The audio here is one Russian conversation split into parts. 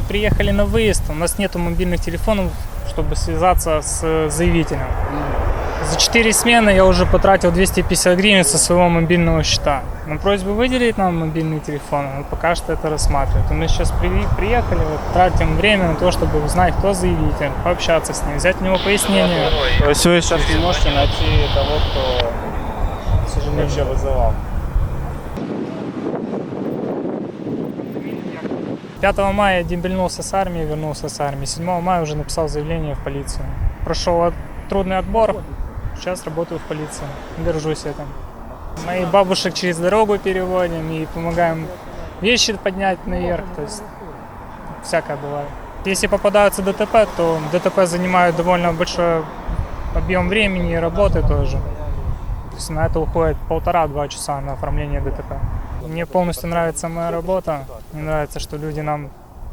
приехали на выезд, у нас нету мобильных телефонов, чтобы связаться с э, заявителем. За 4 смены я уже потратил 250 гривен со своего мобильного счета. На просьбу выделить нам мобильный телефон, мы пока что это рассматриваем. Мы сейчас при- приехали, вот, тратим время на то, чтобы узнать, кто заявитель, пообщаться с ним, взять у него пояснение. То есть вы сейчас не можете найти того, кто К сожалению. вообще вызывал? 5 мая дембельнулся с армии, вернулся с армии. 7 мая уже написал заявление в полицию. Прошел от- трудный отбор, сейчас работаю в полиции. Горжусь этим. Моих бабушек через дорогу переводим и помогаем вещи поднять наверх. То есть всякое бывает. Если попадаются ДТП, то ДТП занимает довольно большой объем времени и работы тоже. То есть на это уходит полтора-два часа на оформление ДТП. Мне полностью нравится моя работа. Мне нравится, что люди нам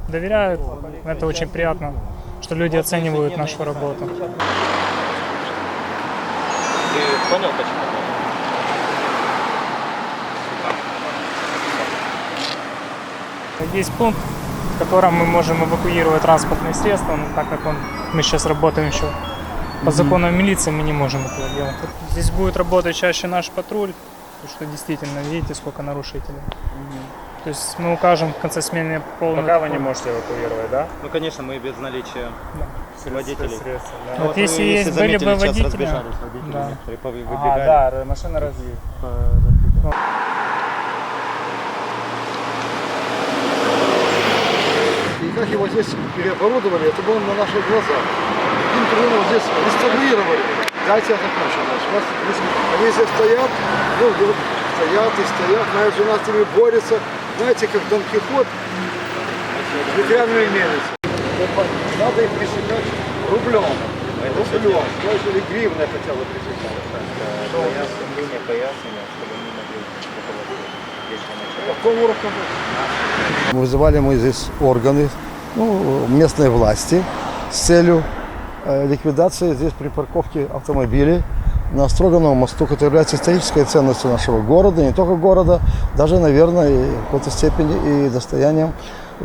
доверяют. Это очень приятно, что люди оценивают нашу работу. Ты понял, почему? Есть пункт, в котором мы можем эвакуировать транспортные средства, но так как он, мы сейчас работаем еще по закону милиции, мы не можем этого делать. Здесь будет работать чаще наш патруль, потому что действительно, видите, сколько нарушителей. То есть мы укажем в конце смены полный... Пока вы не можете эвакуировать, да? Ну, конечно, мы без наличия водителей. Средства, да. Вот вы, если есть, были бы водители. разбежались водители, Да. некоторые А, да, машина разъехала. И как его здесь переоборудовали, это было на наших глазах. Каким трудом здесь реставрировали. Дайте я закончу. Значит, они здесь стоят, ну, вот стоят и стоят, моя жена с ними борется. Знаете, как Дон Кихот с ветряными мельницами. Надо их пресекать рублем. Рублем. То есть или гривной хотя бы пресекать. Пояснение, пояснение, чтобы могли какому руководству? Вызывали мы здесь органы ну, местной власти с целью э, ликвидации здесь припарковки автомобилей на Строгановом мосту, который является исторической ценностью нашего города, не только города, даже, наверное, в какой-то степени и достоянием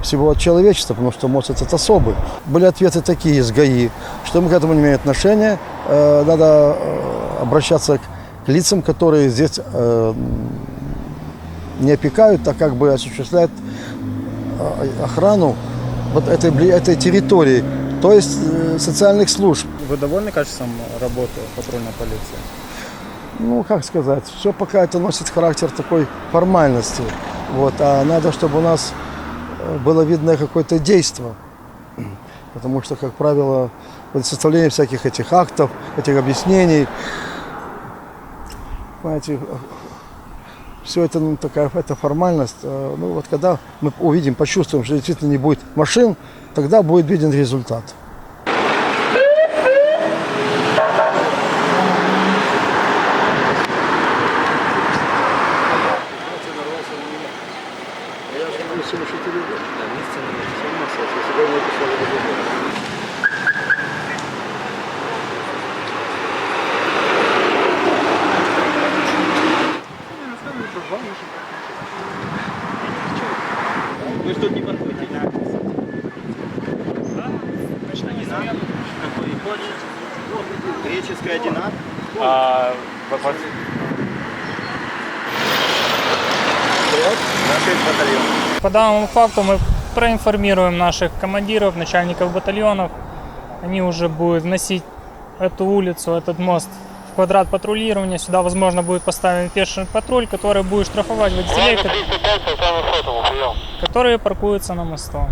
всего человечества, потому что мост этот особый. Были ответы такие из ГАИ, что мы к этому не имеем отношения, э, надо э, обращаться к лицам, которые здесь э, не опекают, а как бы осуществляют охрану вот этой, этой территории, то есть социальных служб. Вы довольны качеством работы патрульной полиции? Ну, как сказать, все пока это носит характер такой формальности. Вот, а надо, чтобы у нас э, было видно какое-то действие. Потому что, как правило, вот составление всяких этих актов, этих объяснений, понимаете, все это ну, такая это формальность. Э, Ну вот когда мы увидим, почувствуем, что действительно не будет машин, тогда будет виден результат. Все что ты любишь. Да, место не все равно, если бы не написали, Вы что, не подходите? Греческая дина. А, по- по- Наши батальон. По данному факту мы проинформируем наших командиров, начальников батальонов. Они уже будут вносить эту улицу, этот мост в квадрат патрулирования. Сюда, возможно, будет поставлен пеший патруль, который будет штрафовать водителей, ко- которые паркуются на мосту.